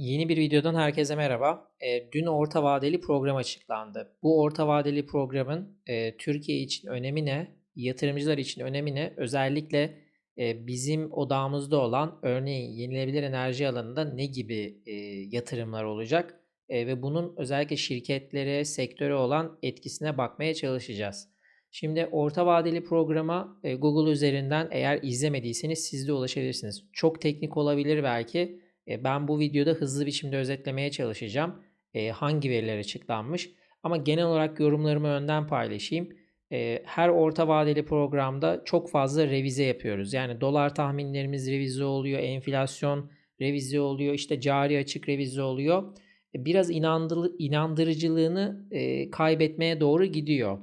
Yeni bir videodan herkese merhaba. Eee, dün orta vadeli program açıklandı. Bu orta vadeli programın eee, Türkiye için önemi ne, yatırımcılar için önemi ne? Özellikle eee, bizim odağımızda olan örneğin yenilenebilir enerji alanında ne gibi eee, yatırımlar olacak? Eee, ve bunun özellikle şirketlere, sektöre olan etkisine bakmaya çalışacağız. Şimdi orta vadeli programa eee, Google üzerinden eğer izlemediyseniz siz de ulaşabilirsiniz. Çok teknik olabilir belki. E, ben bu videoda hızlı biçimde özetlemeye çalışacağım. E, hangi veriler açıklanmış. Ama genel olarak yorumlarımı önden paylaşayım. E, her orta vadeli programda çok fazla revize yapıyoruz. Yani dolar tahminlerimiz revize oluyor, enflasyon revize oluyor, işte cari açık revize oluyor. Biraz inandır, inandırıcılığını kaybetmeye doğru gidiyor.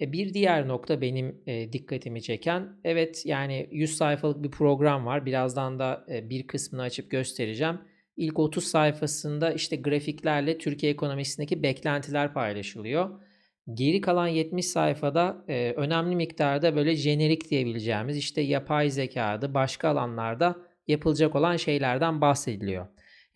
E, bir diğer nokta benim e, dikkatimi çeken, evet yani 100 sayfalık bir program var. Birazdan da e, bir kısmını açıp göstereceğim. İlk 30 sayfasında işte grafiklerle Türkiye ekonomisindeki beklentiler paylaşılıyor. Geri kalan 70 sayfada e, önemli miktarda böyle jenerik diyebileceğimiz işte yapay zekada başka alanlarda yapılacak olan şeylerden bahsediliyor.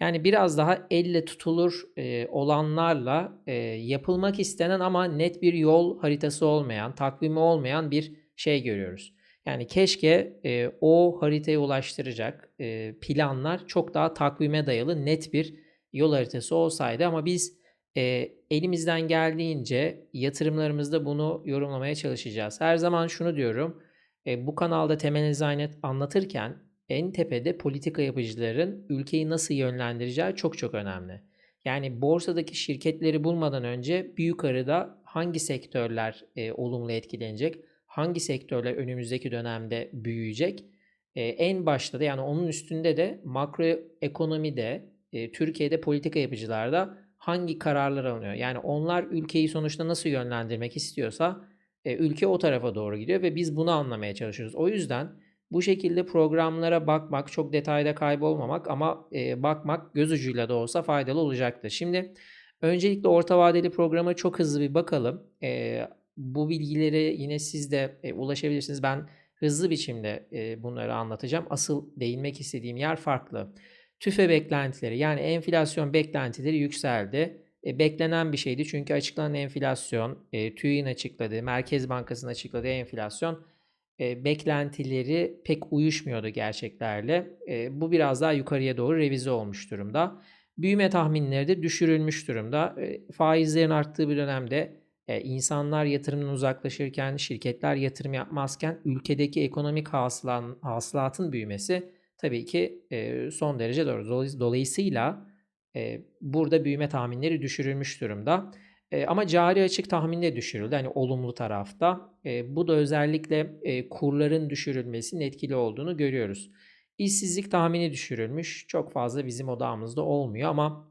Yani biraz daha elle tutulur e, olanlarla e, yapılmak istenen ama net bir yol haritası olmayan, takvimi olmayan bir şey görüyoruz. Yani keşke e, o haritaya ulaştıracak e, planlar çok daha takvime dayalı net bir yol haritası olsaydı ama biz e, elimizden geldiğince yatırımlarımızda bunu yorumlamaya çalışacağız. Her zaman şunu diyorum, e, bu kanalda temel eczane anlatırken en tepede politika yapıcıların ülkeyi nasıl yönlendireceği çok çok önemli. Yani borsadaki şirketleri bulmadan önce bir yukarıda hangi sektörler e, olumlu etkilenecek, hangi sektörler önümüzdeki dönemde büyüyecek, e, en başta da yani onun üstünde de makroekonomide, e, Türkiye'de politika yapıcılarda hangi kararlar alınıyor? Yani onlar ülkeyi sonuçta nasıl yönlendirmek istiyorsa e, ülke o tarafa doğru gidiyor ve biz bunu anlamaya çalışıyoruz. O yüzden bu şekilde programlara bakmak, çok detayda kaybolmamak ama e, bakmak göz ucuyla da olsa faydalı olacaktır. Şimdi öncelikle orta vadeli programa çok hızlı bir bakalım. E, bu bilgileri yine siz de e, ulaşabilirsiniz. Ben hızlı biçimde e, bunları anlatacağım. Asıl değinmek istediğim yer farklı. TÜFE beklentileri yani enflasyon beklentileri yükseldi. E, beklenen bir şeydi çünkü açıklanan enflasyon, e, TÜİ'nin açıkladığı, Merkez Bankası'nın açıkladığı enflasyon e, beklentileri pek uyuşmuyordu gerçeklerle. E, bu biraz daha yukarıya doğru revize olmuş durumda. Büyüme tahminleri de düşürülmüş durumda. E, faizlerin arttığı bir dönemde e, insanlar yatırımdan uzaklaşırken, şirketler yatırım yapmazken ülkedeki ekonomik hasılan, hasılatın büyümesi tabii ki e, son derece doğru. Dolayısıyla e, burada büyüme tahminleri düşürülmüş durumda. E, ama cari açık tahmini de düşürüldü. Hani olumlu tarafta. E, bu da özellikle e, kurların düşürülmesinin etkili olduğunu görüyoruz. İşsizlik tahmini düşürülmüş. Çok fazla bizim odağımızda olmuyor ama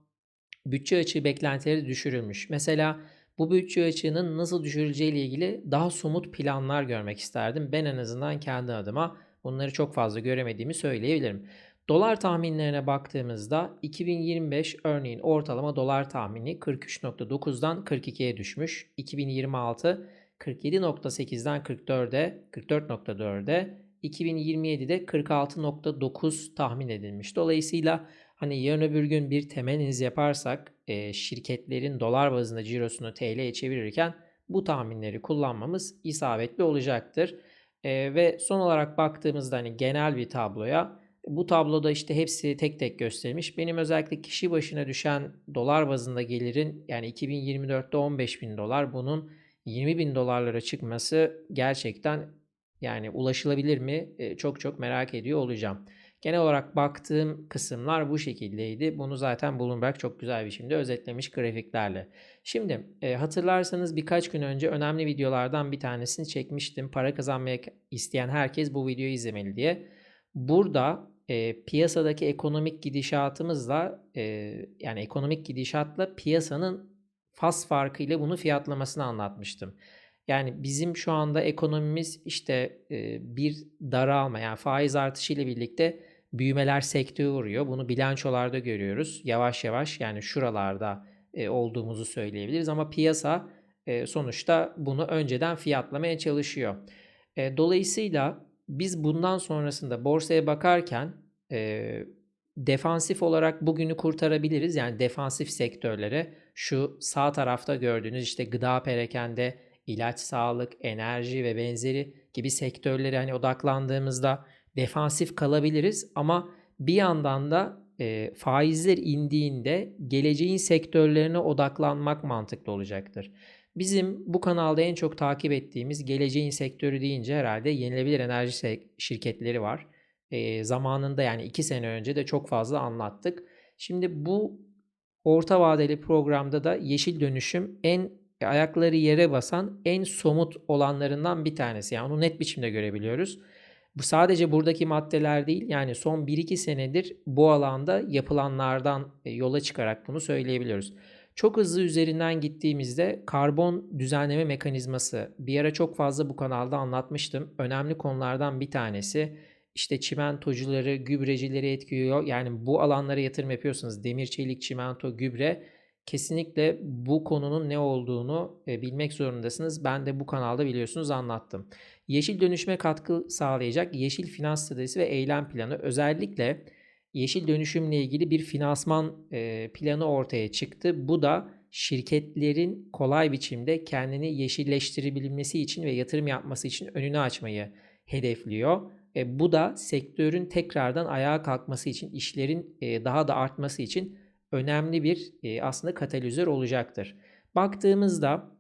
bütçe açığı beklentileri düşürülmüş. Mesela bu bütçe açığının nasıl düşürüleceği ile ilgili daha somut planlar görmek isterdim. Ben en azından kendi adıma bunları çok fazla göremediğimi söyleyebilirim. Dolar tahminlerine baktığımızda 2025 örneğin ortalama dolar tahmini 43.9'dan 42'ye düşmüş. 2026 47.8'den 44'e 44.4'e 2027'de 46.9 tahmin edilmiş. Dolayısıyla hani yarın öbür gün bir temeliniz yaparsak e, şirketlerin dolar bazında cirosunu TL'ye çevirirken bu tahminleri kullanmamız isabetli olacaktır. E, ve son olarak baktığımızda hani genel bir tabloya bu tabloda işte hepsi tek tek gösterilmiş. Benim özellikle kişi başına düşen dolar bazında gelirin yani 2024'te 15 bin dolar bunun 20 bin dolarlara çıkması gerçekten yani ulaşılabilir mi e, çok çok merak ediyor olacağım. Genel olarak baktığım kısımlar bu şekildeydi. Bunu zaten Bloomberg çok güzel bir biçimde özetlemiş grafiklerle. Şimdi e, hatırlarsanız birkaç gün önce önemli videolardan bir tanesini çekmiştim. Para kazanmak isteyen herkes bu videoyu izlemeli diye. Burada e, piyasadaki ekonomik gidişatımızla e, yani ekonomik gidişatla piyasanın faz farkı ile bunu fiyatlamasını anlatmıştım. Yani bizim şu anda ekonomimiz işte e, bir daralma yani faiz artışı ile birlikte büyümeler sekteye uğruyor. Bunu bilançolarda görüyoruz. Yavaş yavaş yani şuralarda e, olduğumuzu söyleyebiliriz ama piyasa e, sonuçta bunu önceden fiyatlamaya çalışıyor. E, dolayısıyla biz bundan sonrasında borsaya bakarken e, defansif olarak bugünü kurtarabiliriz. Yani defansif sektörlere şu sağ tarafta gördüğünüz işte gıda perakende, ilaç, sağlık, enerji ve benzeri gibi sektörlere hani odaklandığımızda defansif kalabiliriz ama bir yandan da e, faizler indiğinde geleceğin sektörlerine odaklanmak mantıklı olacaktır. Bizim bu kanalda en çok takip ettiğimiz geleceğin sektörü deyince herhalde yenilebilir enerji şirketleri var. E, zamanında yani 2 sene önce de çok fazla anlattık. Şimdi bu orta vadeli programda da yeşil dönüşüm en ayakları yere basan en somut olanlarından bir tanesi. Yani onu net biçimde görebiliyoruz. Bu sadece buradaki maddeler değil yani son 1-2 senedir bu alanda yapılanlardan e, yola çıkarak bunu söyleyebiliyoruz. Çok hızlı üzerinden gittiğimizde karbon düzenleme mekanizması bir ara çok fazla bu kanalda anlatmıştım. Önemli konulardan bir tanesi işte çimentocuları, gübrecileri etkiliyor. Yani bu alanlara yatırım yapıyorsanız demir, çelik, çimento, gübre kesinlikle bu konunun ne olduğunu e, bilmek zorundasınız. Ben de bu kanalda biliyorsunuz anlattım. Yeşil dönüşüme katkı sağlayacak yeşil finans stratejisi ve eylem planı özellikle yeşil dönüşümle ilgili bir finansman planı ortaya çıktı. Bu da şirketlerin kolay biçimde kendini yeşilleştirebilmesi için ve yatırım yapması için önünü açmayı hedefliyor. E, bu da sektörün tekrardan ayağa kalkması için, işlerin e, daha da artması için önemli bir e, aslında katalizör olacaktır. Baktığımızda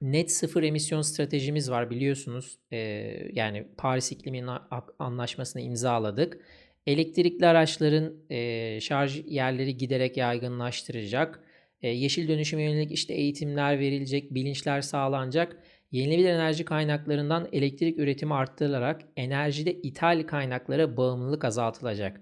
net sıfır emisyon stratejimiz var biliyorsunuz. E, yani Paris İklim Anlaşması'nı imzaladık. Elektrikli araçların e, şarj yerleri giderek yaygınlaştıracak. E, yeşil dönüşüme yönelik işte eğitimler verilecek, bilinçler sağlanacak. Yenilebilir enerji kaynaklarından elektrik üretimi arttırılarak enerjide ithal kaynaklara bağımlılık azaltılacak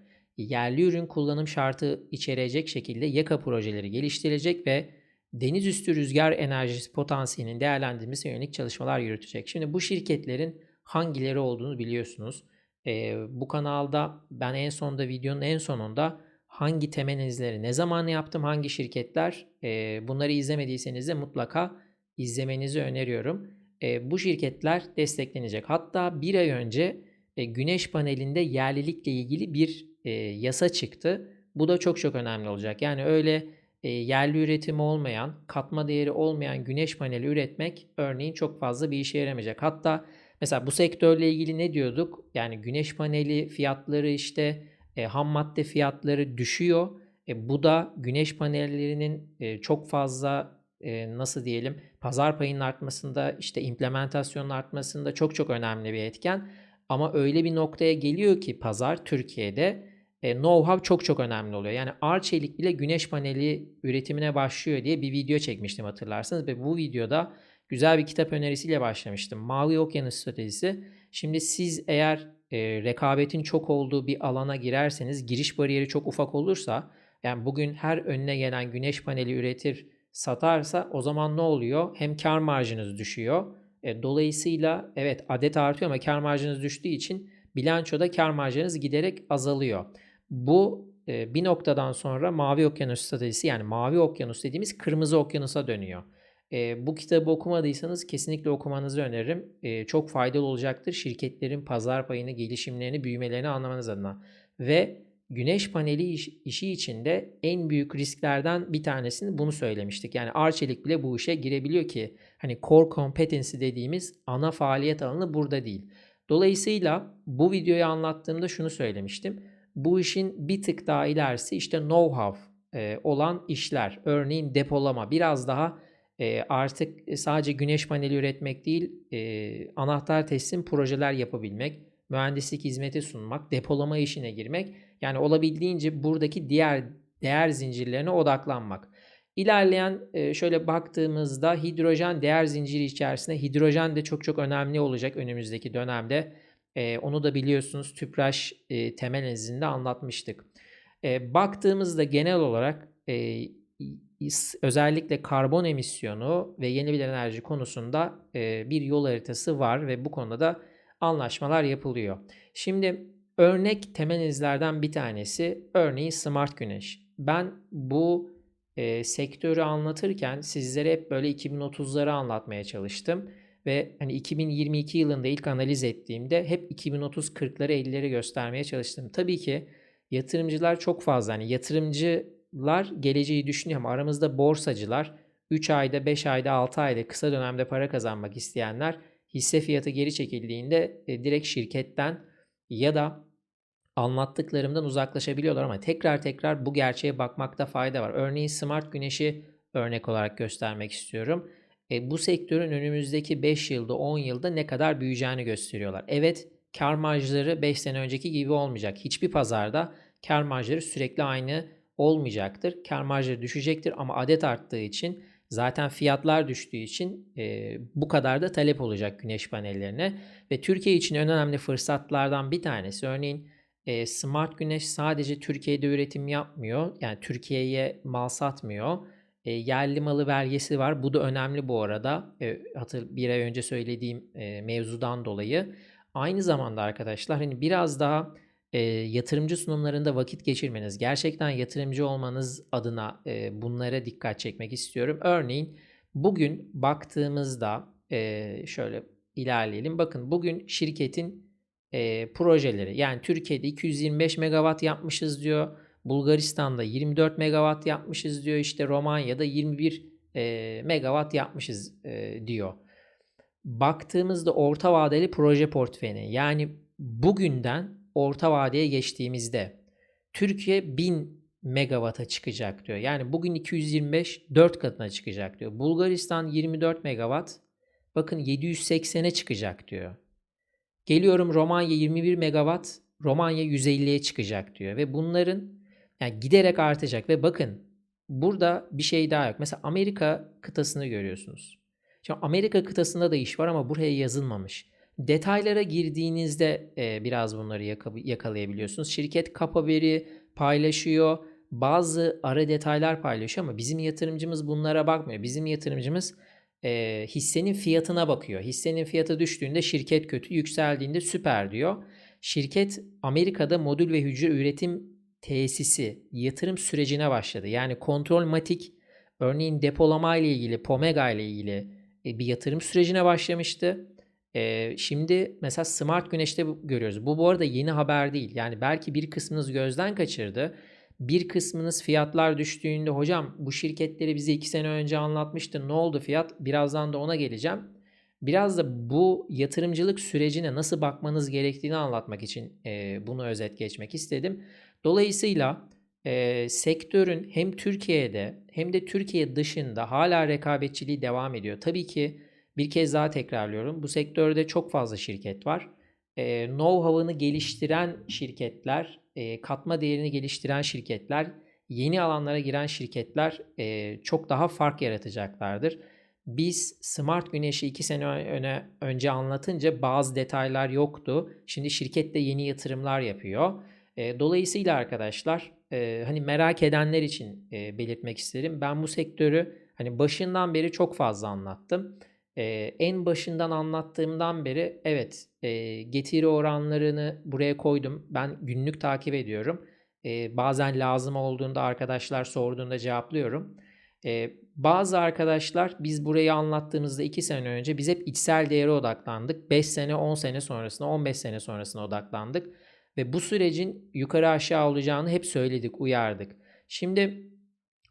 yerli ürün kullanım şartı içerecek şekilde YAKA projeleri geliştirecek ve deniz üstü rüzgar enerjisi potansiyelinin değerlendirilmesi yönelik çalışmalar yürütecek. Şimdi bu şirketlerin hangileri olduğunu biliyorsunuz. Ee, bu kanalda ben en sonunda videonun en sonunda hangi temel analizleri ne zaman yaptım, hangi şirketler e, bunları izlemediyseniz de mutlaka izlemenizi öneriyorum. E, bu şirketler desteklenecek. Hatta bir ay önce e, güneş panelinde yerlilikle ilgili bir e, yasa çıktı. Bu da çok çok önemli olacak. Yani öyle e, yerli üretimi olmayan, katma değeri olmayan güneş paneli üretmek örneğin çok fazla bir işe yaramayacak. Hatta mesela bu sektörle ilgili ne diyorduk? Yani güneş paneli fiyatları işte e, ham madde fiyatları düşüyor. E, bu da güneş panellerinin e, çok fazla e, nasıl diyelim pazar payının artmasında işte implementasyonun artmasında çok çok önemli bir etken. Ama öyle bir noktaya geliyor ki pazar Türkiye'de e, know-how çok çok önemli oluyor. Yani Arçelik bile güneş paneli üretimine başlıyor diye bir video çekmiştim hatırlarsınız ve bu videoda güzel bir kitap önerisiyle başlamıştım. Mavi Okyanus Stratejisi. Şimdi siz eğer e, rekabetin çok olduğu bir alana girerseniz giriş bariyeri çok ufak olursa yani bugün her önüne gelen güneş paneli üretir satarsa o zaman ne oluyor? Hem kar marjınız düşüyor. E, dolayısıyla evet adet artıyor ama kar marjınız düştüğü için bilançoda kar marjınız giderek azalıyor. Bu e, bir noktadan sonra mavi okyanus stratejisi yani mavi okyanus dediğimiz kırmızı okyanusa dönüyor. E, bu kitabı okumadıysanız kesinlikle okumanızı öneririm. E, çok faydalı olacaktır şirketlerin pazar payını, gelişimlerini, büyümelerini anlamanız adına. Ve güneş paneli iş, işi içinde en büyük risklerden bir tanesini bunu söylemiştik. Yani Arçelik bile bu işe girebiliyor ki hani core competency dediğimiz ana faaliyet alanı burada değil. Dolayısıyla bu videoyu anlattığımda şunu söylemiştim bu işin bir tık daha ilerisi işte know-how e, olan işler. Örneğin depolama biraz daha e, artık sadece güneş paneli üretmek değil e, anahtar teslim projeler yapabilmek, mühendislik hizmeti sunmak, depolama işine girmek. Yani olabildiğince buradaki diğer değer zincirlerine odaklanmak. İlerleyen e, şöyle baktığımızda hidrojen değer zinciri içerisinde hidrojen de çok çok önemli olacak önümüzdeki dönemde. E, onu da biliyorsunuz tüpraş e, temel analizinde anlatmıştık. E, baktığımızda genel olarak e, özellikle karbon emisyonu ve yenilenebilir enerji konusunda e, bir yol haritası var ve bu konuda da anlaşmalar yapılıyor. Şimdi örnek temel analizlerden bir tanesi örneğin Smart Güneş. Ben bu e, sektörü anlatırken sizlere hep böyle 2030'ları anlatmaya çalıştım. Ve hani 2022 yılında ilk analiz ettiğimde hep 2030 40'ları 50'leri göstermeye çalıştım. Tabii ki yatırımcılar çok fazla hani yatırımcılar geleceği düşünüyor ama aramızda borsacılar 3 ayda, 5 ayda, 6 ayda kısa dönemde para kazanmak isteyenler hisse fiyatı geri çekildiğinde e, direkt şirketten ya da anlattıklarımdan uzaklaşabiliyorlar ama tekrar tekrar bu gerçeğe bakmakta fayda var. Örneğin Smart Güneş'i örnek olarak göstermek istiyorum. E, bu sektörün önümüzdeki 5 yılda 10 yılda ne kadar büyüyeceğini gösteriyorlar. Evet kar marjları 5 sene önceki gibi olmayacak. Hiçbir pazarda kar marjları sürekli aynı olmayacaktır. Kar marjları düşecektir ama adet arttığı için zaten fiyatlar düştüğü için e, bu kadar da talep olacak güneş panellerine. Ve Türkiye için en önemli fırsatlardan bir tanesi örneğin e, Smart Güneş sadece Türkiye'de üretim yapmıyor. Yani Türkiye'ye mal satmıyor. E, yerli malı vergisi var. Bu da önemli bu arada. E, hatır bir ay önce söylediğim e, mevzudan dolayı. Aynı zamanda arkadaşlar hani biraz daha e, yatırımcı sunumlarında vakit geçirmeniz, gerçekten yatırımcı olmanız adına e, bunlara dikkat çekmek istiyorum. Örneğin bugün baktığımızda e, şöyle ilerleyelim. Bakın bugün şirketin e, projeleri yani Türkiye'de 225 megawatt yapmışız diyor. Bulgaristan'da 24 megawatt yapmışız diyor. İşte Romanya'da 21 e, megawatt yapmışız e, diyor. Baktığımızda orta vadeli proje portföyüne yani bugünden orta vadeye geçtiğimizde Türkiye 1000 megawatt'a çıkacak diyor. Yani bugün 225 4 katına çıkacak diyor. Bulgaristan 24 megawatt bakın 780'e çıkacak diyor. Geliyorum Romanya 21 megawatt Romanya 150'ye çıkacak diyor ve bunların yani giderek artacak ve bakın burada bir şey daha yok. Mesela Amerika kıtasını görüyorsunuz. Şimdi Amerika kıtasında da iş var ama buraya yazılmamış. Detaylara girdiğinizde e, biraz bunları yakalayabiliyorsunuz. Şirket kapa veri paylaşıyor. Bazı ara detaylar paylaşıyor ama bizim yatırımcımız bunlara bakmıyor. Bizim yatırımcımız e, hissenin fiyatına bakıyor. Hissenin fiyatı düştüğünde şirket kötü, yükseldiğinde süper diyor. Şirket Amerika'da modül ve hücre üretim tesisi yatırım sürecine başladı. Yani kontrol matik örneğin depolama ile ilgili, Pomega ile ilgili e, bir yatırım sürecine başlamıştı. E, şimdi mesela Smart Güneş'te görüyoruz. Bu bu arada yeni haber değil. Yani belki bir kısmınız gözden kaçırdı. Bir kısmınız fiyatlar düştüğünde hocam bu şirketleri bize iki sene önce anlatmıştı. Ne oldu fiyat? Birazdan da ona geleceğim. Biraz da bu yatırımcılık sürecine nasıl bakmanız gerektiğini anlatmak için e, bunu özet geçmek istedim. Dolayısıyla e, sektörün hem Türkiye'de hem de Türkiye dışında hala rekabetçiliği devam ediyor. Tabii ki bir kez daha tekrarlıyorum. Bu sektörde çok fazla şirket var. E, know-how'ını geliştiren şirketler, e, katma değerini geliştiren şirketler, yeni alanlara giren şirketler e, çok daha fark yaratacaklardır. Biz Smart Güneş'i 2 sene öne, önce anlatınca bazı detaylar yoktu. Şimdi şirket de yeni yatırımlar yapıyor. E, dolayısıyla arkadaşlar e, hani merak edenler için e, belirtmek isterim. Ben bu sektörü hani başından beri çok fazla anlattım. E, en başından anlattığımdan beri evet e, getiri oranlarını buraya koydum. Ben günlük takip ediyorum. E, bazen lazım olduğunda arkadaşlar sorduğunda cevaplıyorum. E, bazı arkadaşlar biz burayı anlattığımızda 2 sene önce biz hep içsel değere odaklandık. 5 sene 10 sene sonrasına 15 sene sonrasına odaklandık. Ve bu sürecin yukarı aşağı olacağını hep söyledik, uyardık. Şimdi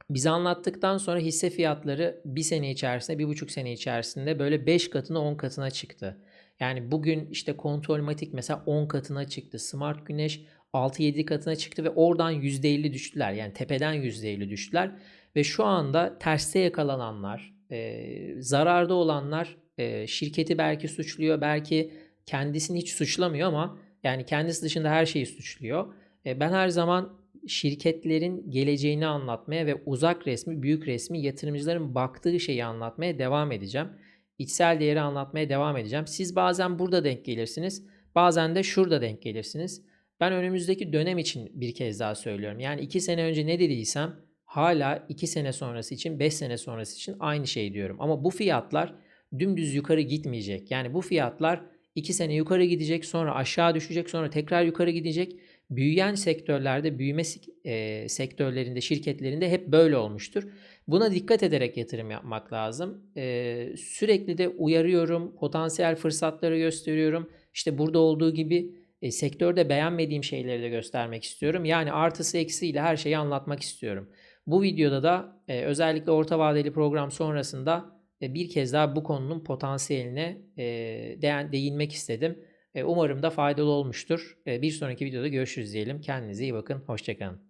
biz anlattıktan sonra hisse fiyatları bir sene içerisinde, bir buçuk sene içerisinde böyle 5 katına 10 katına çıktı. Yani bugün işte kontrolmatik mesela 10 katına çıktı. Smart Güneş 6-7 katına çıktı ve oradan %50 düştüler. Yani tepeden %50 düştüler. Ve şu anda terste yakalananlar, e, zararda olanlar e, şirketi belki suçluyor, belki kendisini hiç suçlamıyor ama yani kendisi dışında her şeyi suçluyor. E, ben her zaman şirketlerin geleceğini anlatmaya ve uzak resmi, büyük resmi yatırımcıların baktığı şeyi anlatmaya devam edeceğim. İçsel değeri anlatmaya devam edeceğim. Siz bazen burada denk gelirsiniz, bazen de şurada denk gelirsiniz. Ben önümüzdeki dönem için bir kez daha söylüyorum. Yani iki sene önce ne dediysem hala iki sene sonrası için, beş sene sonrası için aynı şey diyorum. Ama bu fiyatlar dümdüz yukarı gitmeyecek. Yani bu fiyatlar 2 sene yukarı gidecek, sonra aşağı düşecek, sonra tekrar yukarı gidecek. Büyüyen sektörlerde, büyüme e, sektörlerinde, şirketlerinde hep böyle olmuştur. Buna dikkat ederek yatırım yapmak lazım. E, sürekli de uyarıyorum, potansiyel fırsatları gösteriyorum. İşte burada olduğu gibi e, sektörde beğenmediğim şeyleri de göstermek istiyorum. Yani artısı eksiğiyle her şeyi anlatmak istiyorum. Bu videoda da e, özellikle orta vadeli program sonrasında e, bir kez daha bu konunun potansiyeline e, değin, değinmek istedim. E, umarım da faydalı olmuştur. E, bir sonraki videoda görüşürüz diyelim. Kendinize iyi bakın. Hoşçakalın.